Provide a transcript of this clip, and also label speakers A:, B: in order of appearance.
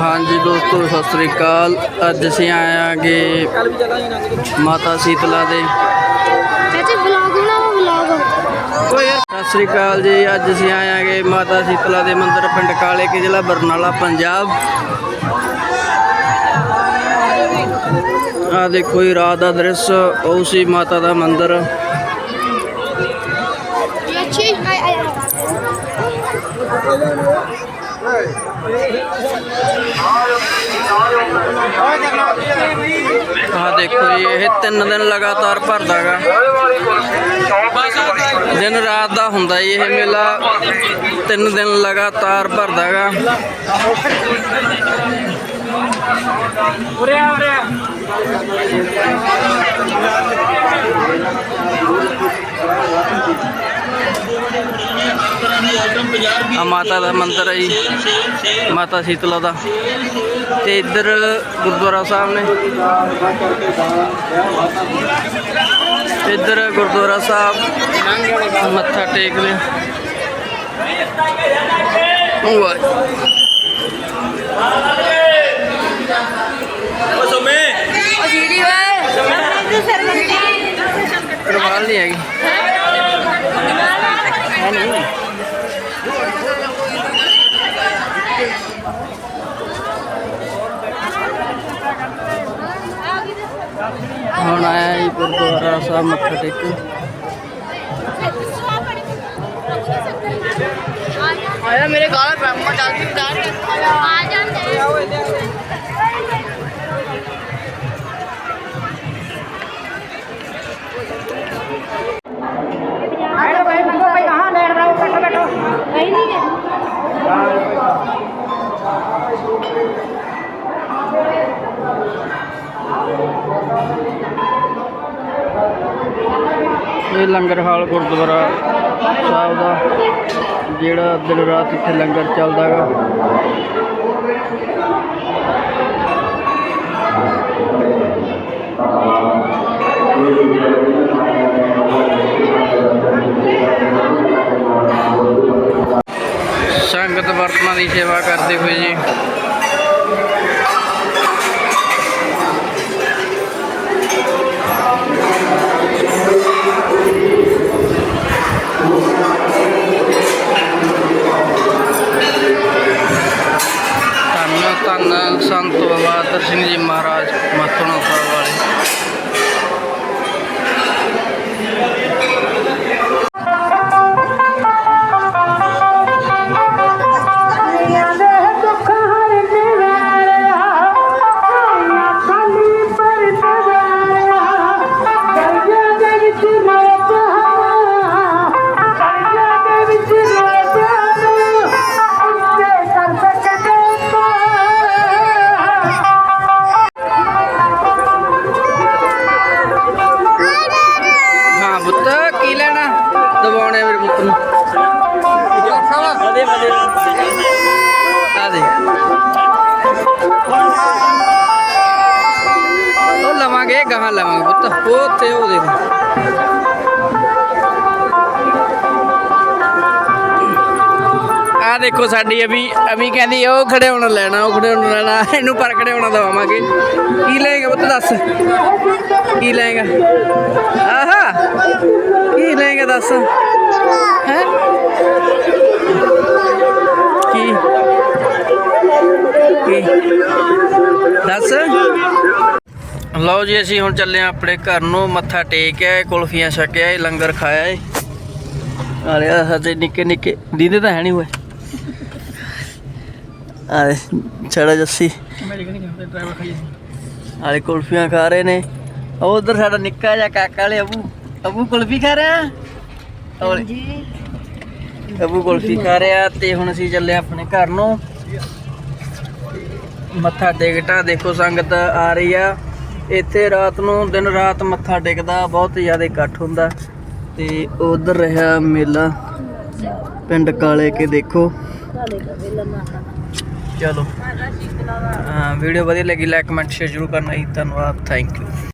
A: ਹਾਂਜੀ ਦੋਸਤੋ ਸਤਿ ਸ੍ਰੀ ਅਕਾਲ। ਅੱਜ ਅਸੀਂ ਆਏ ਆਂਗੇ ਮਾਤਾ ਸੀਤਲਾ ਦੇ।
B: ਚਾਚਾ ਵਲੌਗ ਬਣਾਓ ਵਲੌਗ
A: ਸਤਿ ਸ੍ਰੀ ਅਕਾਲ ਜੀ। ਅੱਜ ਅਸੀਂ ਆਏ ਆਂਗੇ ਮਾਤਾ ਸੀਤਲਾ ਦੇ ਮੰਦਿਰ ਪਿੰਡ ਕਾਲੇ ਕੇ ਜ਼ਿਲ੍ਹਾ ਬਰਨਾਲਾ ਪੰਜਾਬ। ਆ ਦੇਖੋ ਇਹ ਰਾਤ ਦਾ ਦ੍ਰਿਸ਼ ਉਹ ਸੀ ਮਾਤਾ ਦਾ ਮੰਦਿਰ।
B: ਅੱਛੀ ਆਈ ਆਈ
A: ਆ ਦੇਖੋ ਜੀ ਇਹ ਤਿੰਨ ਦਿਨ ਲਗਾਤਾਰ ਭਰਦਾਗਾ ਦਿਨ ਰਾਤ ਦਾ ਹੁੰਦਾ ਜੀ ਇਹ ਮੇਲਾ। ਤਿੰਨ ਦਿਨ ਲਗਾਤਾਰ ਭਰਦਾਗਾ ਆ ਮਾਤਾ ਦਾ ਮੰਦਿਰ ਹੈ ਜੀ। ਮਾਤਾ ਸੀਤਲਾ ਦਾ। ਤੇ ਇੱਧਰ ਗੁਰਦੁਆਰਾ ਸਾਹਿਬ ਨੇ। ਇੱਧਰ ਗੁਰਦੁਆਰਾ ਸਾਹਿਬ ਮੱਥਾ ਟੇਕਦੇ ਵਾਹ ਰਵਾਲ ਨਹੀਂ ਹੈਗੀ। ਹੈ? ਨਹੀਂ ਹੁਣ ਆਇਆ ਜੀ ਗੁਰਦੁਆਰਾ ਸਾਹਿਬ ਮੱਥਾ ਟੇਕਣ।
B: ਆਇਆ ਮੇਰੇ ਗਾਲ ਪੈ ਮੈਂ ਚੱਲ ਕੇ ਜਾ ਰਿਹਾ ਆ ਜਾਂਦੇ
A: ਇਹ ਲੰਗਰ ਹਾਲ ਗੁਰਦੁਆਰਾ ਸਾਹਿਬ ਦਾ, ਜਿਹੜਾ ਦਿਨ ਰਾਤ ਇੱਥੇ ਲੰਗਰ ਚੱਲਦਾ ਗਾ ਸੰਗਤ ਵਰਤਮਾਨ ਦੀ ਸੇਵਾ ਕਰਦੇ ਹੋਏ ਜੀ। ਧੰਨ ਸੰਤ ਬਹਾਦਰ ਸਿੰਘ ਜੀ ਮਹਾਰਾਜ ਆ ਉਹ ਲਵਾਂਗੇ ਗਾਹਾਂ ਲਵਾਂਗੇ ਪੁੱਤ ਉਹ ਤੇ ਉਹ ਦੇਖ ਆ ਦੇਖੋ ਸਾਡੀ ਅਭੀ ਅਭੀ ਕਹਿੰਦੀ ਉਹ ਖੜੇ ਹੋਣਾ ਲੈਣਾ ਉਹ ਖੜੇ ਹੋਣਾ ਲੈਣਾ ਇਹਨੂੰ ਪਰ ਖੜੇ ਹੋਣਾ ਦਵਾਵਾਂਗੇ ਕੀ ਲਏਗਾ ਪੁੱਤ ਦੱਸ ਕੀ ਲਏਗਾ ਆਹਾ ਕੀ ਲਏਗਾ ਦੱਸ ਲਓ ਜੀ, ਅਸੀਂ ਹੁਣ ਚੱਲੇ ਆ ਆਪਣੇ ਘਰ ਨੂੰ। ਮੱਥਾ ਟੇਕਿਆ ਏ ਕੁਲਫੀਆਂ ਛਕਿਆ ਏ ਲੰਗਰ ਖਾਇਆ ਏ। ਆਲੇ ਸਾਡੇ ਨਿੱਕੇ ਨਿੱਕੇ, ਦੀਦੇ ਤਾਂ ਹੈ ਨਹੀਂ ਹੋਏ ਆਲੇ ਛੜਾ ਜੱਸੀ। ਆਲੇ ਕੁਲਫੀਆਂ ਖਾ ਰਹੇ ਨੇ। ਉਹ ਉਧਰ ਸਾਡਾ ਨਿੱਕਾ ਜਿਹਾ ਕਾਕਾ ਵਾਲੇ ਅਬੂ। ਅਬੂ ਕੁਲਫੀ ਖਾ ਰਿਹਾ? ਔਰ ਅਬੂ ਕੁਲਫੀ ਖਾ ਰਿਹਾ ਤੇ ਹੁਣ ਅਸੀਂ ਚੱਲੇ ਆਪਣੇ ਘਰ ਨੂੰ। ਮੱਥਾ ਟੇਕਟਾ ਦੇਖੋ ਸੰਗਤ ਆ ਰਹੀ ਆ। ਇੱਥੇ ਰਾਤ ਨੂੰ ਦਿਨ ਰਾਤ ਮੱਥਾ ਟੇਕਦਾ, ਬਹੁਤ ਜ਼ਿਆਦਾ ਇਕੱਠ ਹੁੰਦਾ। ਤੇ ਉਧਰ ਰਿਹਾ ਮੇਲਾ, ਪਿੰਡ ਕਾਲੇ ਕੇ ਦੇਖੋ। ਚਲੋ। ਹਾਂ ਵੀਡੀਓ ਵਧੀਆ ਲੱਗੀ ਲਾਈਕ ਕਮੈਂਟ ਸ਼ੇਅਰ ਜ਼ਰੂਰ ਕਰਨਾ ਜੀ। ਧੰਨਵਾਦ ਥੈਂਕ ਯੂ